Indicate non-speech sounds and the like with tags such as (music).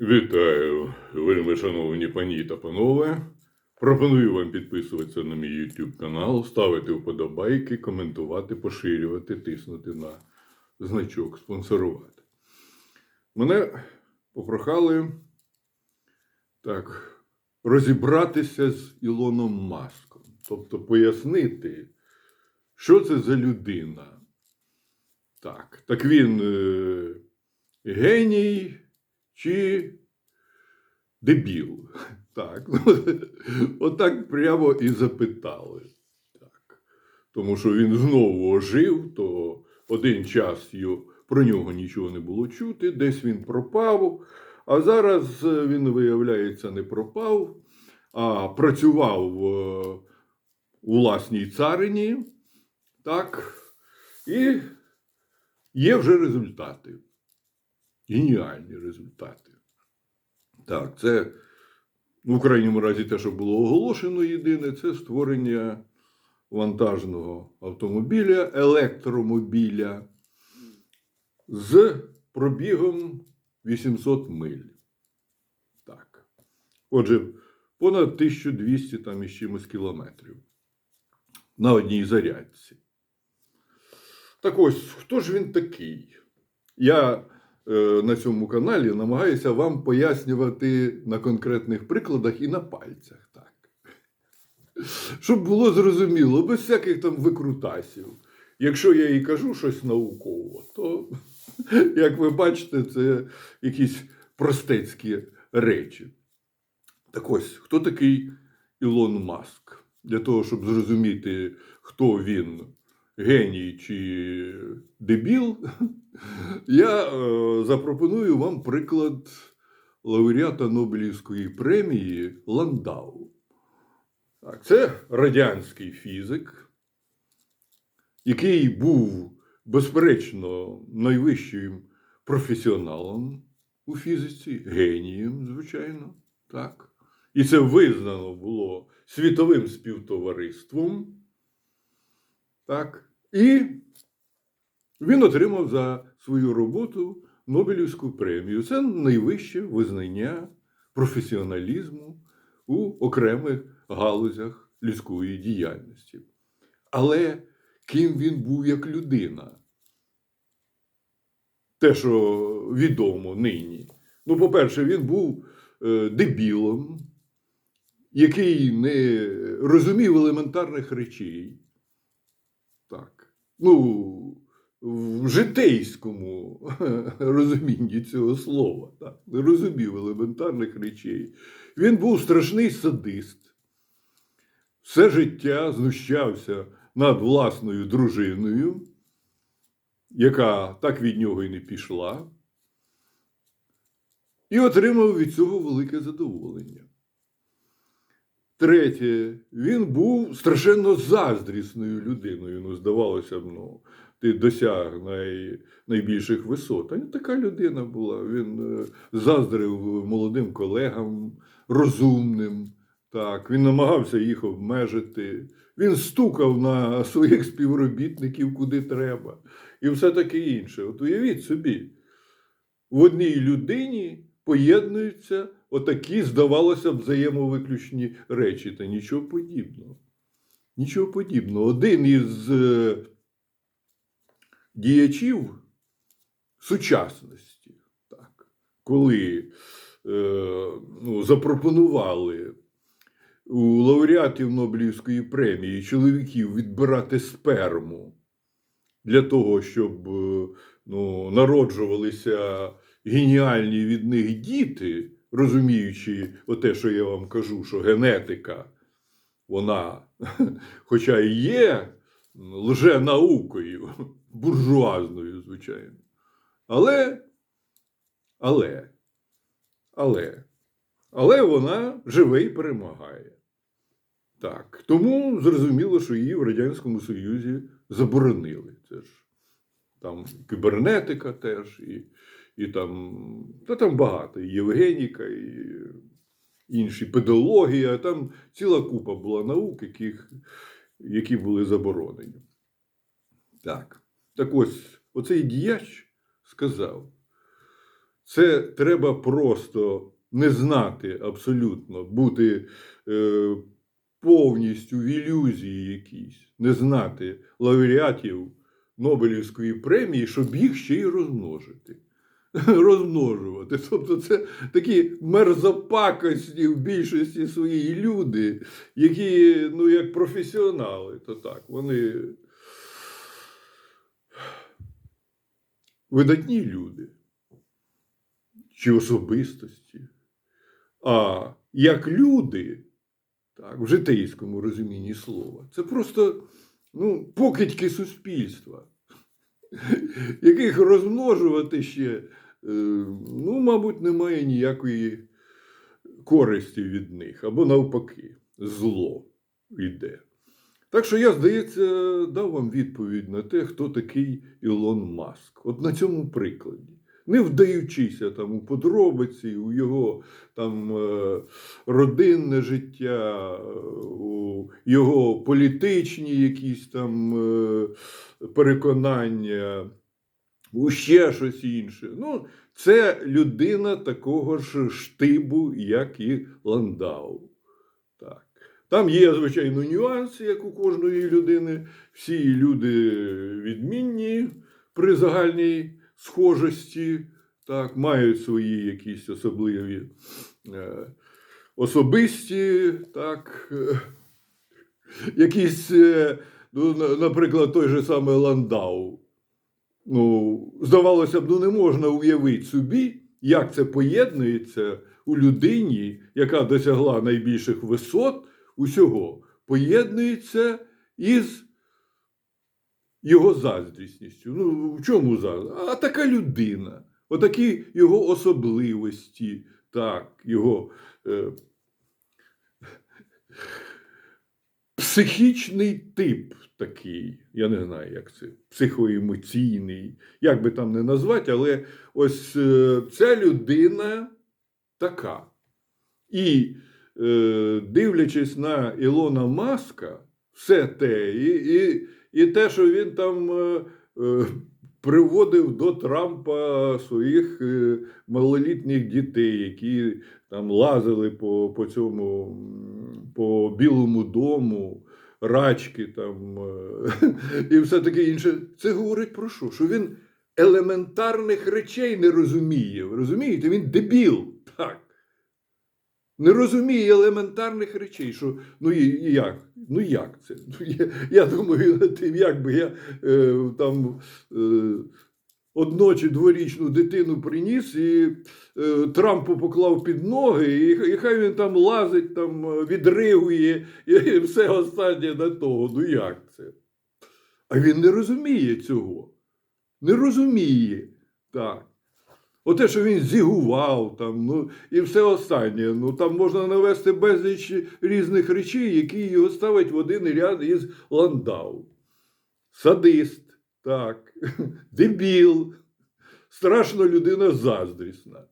Вітаю, вельми шановні пані та панове. Пропоную вам підписуватися на мій YouTube канал, ставити вподобайки, коментувати, поширювати, тиснути на значок, спонсорувати. Мене попрохали так, розібратися з Ілоном Маском, тобто пояснити, що це за людина. Так, так він е, геній чи дебіл? (laughs) Так, (laughs) отак прямо і запитали. Так. Тому що він знову ожив, то один час про нього нічого не було чути, десь він пропав, а зараз е, він, виявляється, не пропав, а працював е, у власній царині. Так, і є вже результати. Геніальні результати. Так, це ну, в крайньому разі те, що було оголошено єдине, це створення вантажного автомобіля, електромобіля з пробігом 800 миль. Так. Отже, понад 1200 там із чимось кілометрів на одній зарядці. Так ось, хто ж він такий? Я на цьому каналі намагаюся вам пояснювати на конкретних прикладах і на пальцях. Так. Щоб було зрозуміло, без всяких там викрутасів. Якщо я і кажу щось науково, то, як ви бачите, це якісь простецькі речі. Так ось, хто такий Ілон Маск? Для того, щоб зрозуміти, хто він, геній чи дебіл, (laughs) я е, запропоную вам приклад лауреата Нобелівської премії Ландау. Так, це радянський фізик, який був, безперечно, найвищим професіоналом у фізиці, генієм, звичайно. Так. І це визнано було світовим співтовариством. Так. І він отримав за свою роботу Нобелівську премію. Це найвище визнання професіоналізму у окремих галузях людської діяльності. Але ким він був як людина? Те, що відомо нині. Ну, по-перше, він був е, дебілом, який не розумів елементарних речей. Так. Ну, в житейському (laughs) розумінні цього слова, так, не розумів елементарних речей. Він був страшний садист. Все життя знущався над власною дружиною, яка так від нього і не пішла, і отримав від цього велике задоволення. Третє, він був страшенно заздрісною людиною. Ну, здавалося б, ну, ти досяг най, найбільших висот. А така людина була. Він е, заздрив молодим колегам, розумним. Так, він намагався їх обмежити. Він стукав на своїх співробітників куди треба, і все таке інше. От уявіть собі, в одній людині поєднуються отакі, здавалося взаємовиключні речі, та нічого подібного. Нічого подібного. Один із е, діячів сучасності, так, коли е, ну, запропонували у лауреатів Нобелівської премії чоловіків відбирати сперму для того, щоб е, ну, народжувалися геніальні від них діти, розуміючи оте, що я вам кажу, що генетика, вона, (laughs) хоча і є лженаукою, (laughs) буржуазною, звичайно. Але, але, але, але вона живе і перемагає. Так, тому зрозуміло, що її в Радянському Союзі заборонили. Це ж там кібернетика теж, і, і там, та там багато, і Євгеніка, і інші педологія, там ціла купа була наук, яких, які були заборонені. Так. Так ось, оцей діяч сказав, Це треба просто не знати абсолютно, бути е, повністю в ілюзії якійсь, не знати лауреатів Нобелівської премії, щоб їх ще й розмножити. (laughs) Розмножувати. Тобто це такі мерзопакості в більшості своїй люди, які, ну, як професіонали, то так, вони видатні люди чи особистості. А як люди, так, в житейському розумінні слова, це просто ну, покидьки суспільства, (laughs) яких розмножувати ще, ну, мабуть, немає ніякої користі від них, або навпаки, зло йде. Так що я, здається, дав вам відповідь на те, хто такий Ілон Маск. От на цьому прикладі. Не вдаючися там у подробиці, у його там е, родинне життя, е, у його політичні якісь там е, переконання, у ще щось інше. Ну, це людина такого ж штибу, як і Ландау. Так. Там є, звичайно, нюанси, як у кожної людини. Всі люди відмінні при загальній схожості, так, мають свої якісь особливі е, особисті, так, е, якісь, е, ну, наприклад, той же самий Ландау. Ну, здавалося б, ну не можна уявити собі, як це поєднується у людині, яка досягла найбільших висот усього, поєднується із його заздрісністю. Ну, в чому заздрість? А така людина, отакі його особливості, так, його е, психічний тип такий, я не знаю, як це, психоемоційний, як би там не назвати, але ось е, ця людина така. І е, дивлячись на Ілона Маска, все те, і, і, і те, що він там е, е, приводив до Трампа своїх е, малолітніх дітей, які там лазили по, по цьому по Білому дому, рачки там е, (laughs) і все таке інше. Це говорить про що? Що він елементарних речей не розуміє. Розумієте? Він дебіл. Так. Не розуміє елементарних речей, що ну і, як? Ну як це? (laughs) Ну, я, я думаю тим, як би я е, там е, одночі дворічну дитину приніс і е, Трампу поклав під ноги, і, і хай він там лазить, там відригує, і все останнє на того. Ну як це? А він не розуміє цього. Не розуміє. Так. Оте, що він зігував там, ну і все останнє. Ну там можна навести безліч різних речей, які його ставить в один ряд із Ландау. Садист, так, (laughs) дебіл, страшно людина заздрісна.